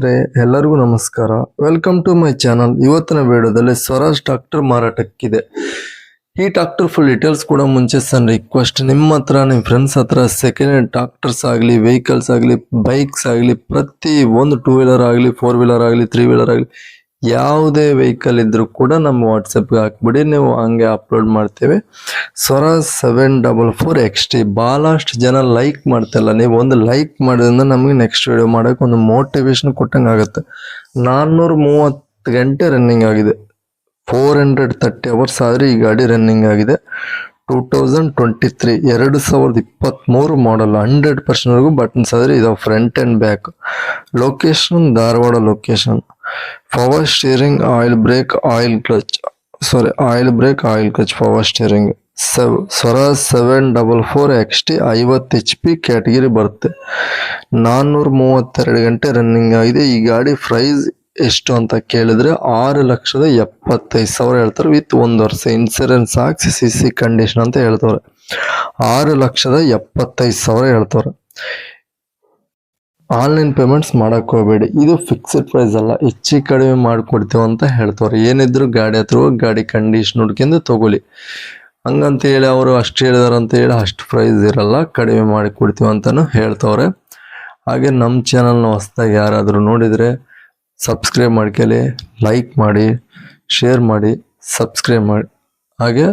ಸ್ನೇಹಿತರೆ, ಎಲ್ಲರಿಗೂ ನಮಸ್ಕಾರ. ವೆಲ್ಕಮ್ ಟು ಮೈ ಚಾನಲ್ ಇವತ್ತಿನ ವಿಡಿಯೋದಲ್ಲಿ ಸ್ವರಾಜ್ ಟ್ರಾಕ್ಟರ್ ಮಾರಾಟಕ್ಕಿದೆ. ಈ ಟ್ರಾಕ್ಟರ್ ಫುಲ್ ಡೀಟೇಲ್ಸ್ ಕೂಡ ಮುಂಚೆ ಸನ್ ರಿಕ್ವೆಸ್ಟ್ ನಿಮ್ಮ ಹತ್ರ, ನಿಮ್ಮ ಫ್ರೆಂಡ್ಸ್ ಹತ್ರ ಸೆಕೆಂಡ್ ಹ್ಯಾಂಡ್ ಟ್ರಾಕ್ಟರ್ಸ್ ಆಗಲಿ ವೆಹಿಕಲ್ಸ್ ಆಗಲಿ ಬೈಕ್ಸ್ ಆಗಲಿ, ಪ್ರತಿ ಒಂದು ಟೂ ವೀಲರ್ ಆಗಲಿ ಫೋರ್ ವೀಲರ್ ಆಗಲಿ ತ್ರೀ ವೀಲರ್ ಆಗಲಿ ಯಾವುದೇ ವೆಹಿಕಲ್ ಇದ್ರೂ ಕೂಡ ನಮ್ಮ ವಾಟ್ಸಪ್ಗೆ ಹಾಕ್ಬಿಡಿ, ನೀವು ಹಂಗೆ ಅಪ್ಲೋಡ್ ಮಾಡ್ತೇವೆ. ಸ್ವರ seven double four X T ಭಾಳಷ್ಟು ಜನ ಲೈಕ್ ಮಾಡ್ತಿಲ್ಲ. ನೀವು ಒಂದು ಲೈಕ್ ಮಾಡೋದ್ರಿಂದ ನಮಗೆ ನೆಕ್ಸ್ಟ್ ವಿಡಿಯೋ ಮಾಡೋಕೆ ಒಂದು ಮೋಟಿವೇಶನ್ ಕೊಟ್ಟಂಗೆ ಆಗುತ್ತೆ. ನಾನ್ನೂರ ಮೂವತ್ತು ಗಂಟೆ ರನ್ನಿಂಗ್ ಆಗಿದೆ. ಫೋರ್ ಹಂಡ್ರೆಡ್ ತರ್ಟಿ ಅವರ್ಸ್ ಆದರೆ ಈ ಗಾಡಿ ರನ್ನಿಂಗ್ ಆಗಿದೆ. ಟೂ ತೌಸಂಡ್ ಟ್ವೆಂಟಿ ತ್ರೀ ಎರಡು ಸಾವಿರದ ಇಪ್ಪತ್ತ್ಮೂರು ಮಾಡಲ್ ಹಂಡ್ರೆಡ್ ಪರ್ಸೆಂಟ್ವರೆಗೂ ಬಟನ್ಸ್ ಆದರೆ ಇದಾವೆ front and back location Dharwad location power steering oil brake oil clutch sorry oil brake oil clutch power steering ಸೆವ್ Swaraj seven double four X T ಐವತ್ತು H P category ಬರುತ್ತೆ. ನಾನ್ನೂರ ಮೂವತ್ತೆರಡು ಗಂಟೆ ರನ್ನಿಂಗ್ ಆಗಿದೆ. ಈ ಗಾಡಿ ಪ್ರೈಸ್ ಎಷ್ಟು ಅಂತ ಕೇಳಿದ್ರೆ ಆರು ಲಕ್ಷದ ಎಪ್ಪತ್ತೈದು ಸಾವಿರ ಹೇಳ್ತಾರೆ. ವಿತ್ ಒಂದು ವರ್ಷ ಇನ್ಸೂರೆನ್ಸ್ ಹಾಕ್ಸಿ ಸಿ ಸಿ ಕಂಡೀಷನ್ ಅಂತ ಹೇಳ್ತವ್ರೆ ಆರು ಲಕ್ಷದ ಎಪ್ಪತ್ತೈದು ಸಾವಿರ ಹೇಳ್ತವ್ರೆ ಆನ್ಲೈನ್ ಪೇಮೆಂಟ್ಸ್ ಮಾಡೋಕ್ಕೆ ಹೋಗಬೇಡಿ. ಇದು ಫಿಕ್ಸ್ಡ್ ಪ್ರೈಸ್ ಅಲ್ಲ. ಹೆಚ್ಚು ಕಡಿಮೆ ಮಾಡಿಕೊಡ್ತೇವೆ ಅಂತ ಹೇಳ್ತವ್ರೆ ಏನಿದ್ರು ಗಾಡಿ ಹತ್ರ ಹೋಗಿ ಗಾಡಿ ಕಂಡೀಷನ್ ಹುಡ್ಕೊಂಡು ತಗೊಳ್ಳಿ. ಹಂಗಂತ ಹೇಳಿ ಅವರು ಅಷ್ಟು ಹೇಳಿದಾರೆ ಅಂತ ಹೇಳಿ ಅಷ್ಟು ಪ್ರೈಸ್ ಇರಲ್ಲ. ಕಡಿಮೆ ಮಾಡಿ ಕೊಡ್ತೀವಿ ಅಂತಾನು ಹೇಳ್ತವ್ರೆ. ಹಾಗೆ ನಮ್ಮ ಚಾನಲ್ನ ಹೊಸ್ದಾಗಿ ಯಾರಾದರೂ ನೋಡಿದರೆ ಸಬ್ಸ್ಕ್ರೈಬ್ ಮಾಡ್ಕೊಳ್ಳಿ ಲೈಕ್ ಮಾಡಿ ಶೇರ್ ಮಾಡಿ ಸಬ್ಸ್ಕ್ರೈಬ್ ಮಾಡಿ. ಹಾಗೆ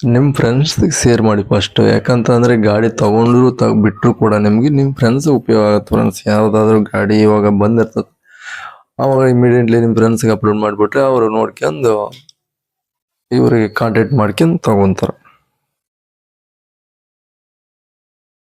ನಿಮ್ಮ ಫ್ರೆಂಡ್ಸ್ಗೆ ಶೇರ್ ಮಾಡಿ ಫಸ್ಟ್ ಯಾಕಂತಂದ್ರೆ ಗಾಡಿ ತಗೊಂಡ್ರು, ತ ಬಿಟ್ಟರು ಕೂಡ ನಿಮಗೆ ನಿಮ್ಮ ಫ್ರೆಂಡ್ಸ್ ಉಪಯೋಗ ಆಗುತ್ತೆ ಫ್ರೆಂಡ್ಸ್ ಯಾವುದಾದ್ರೂ ಗಾಡಿ ಇವಾಗ ಬಂದಿರ್ತದೆ. ಅವಾಗ ಇಮಿಡಿಯೇಟ್ಲಿ ನಿಮ್ಮ ಫ್ರೆಂಡ್ಸ್ಗೆ ಅಪ್ಲೋಡ್ ಮಾಡಿಬಿಟ್ರೆ ಅವರು ನೋಡ್ಕೊಂಡು ಇವರಿಗೆ ಕಾಂಟ್ಯಾಕ್ಟ್ ಮಾಡ್ಕೊಂಡು ತಗೊಂತಾರೆ.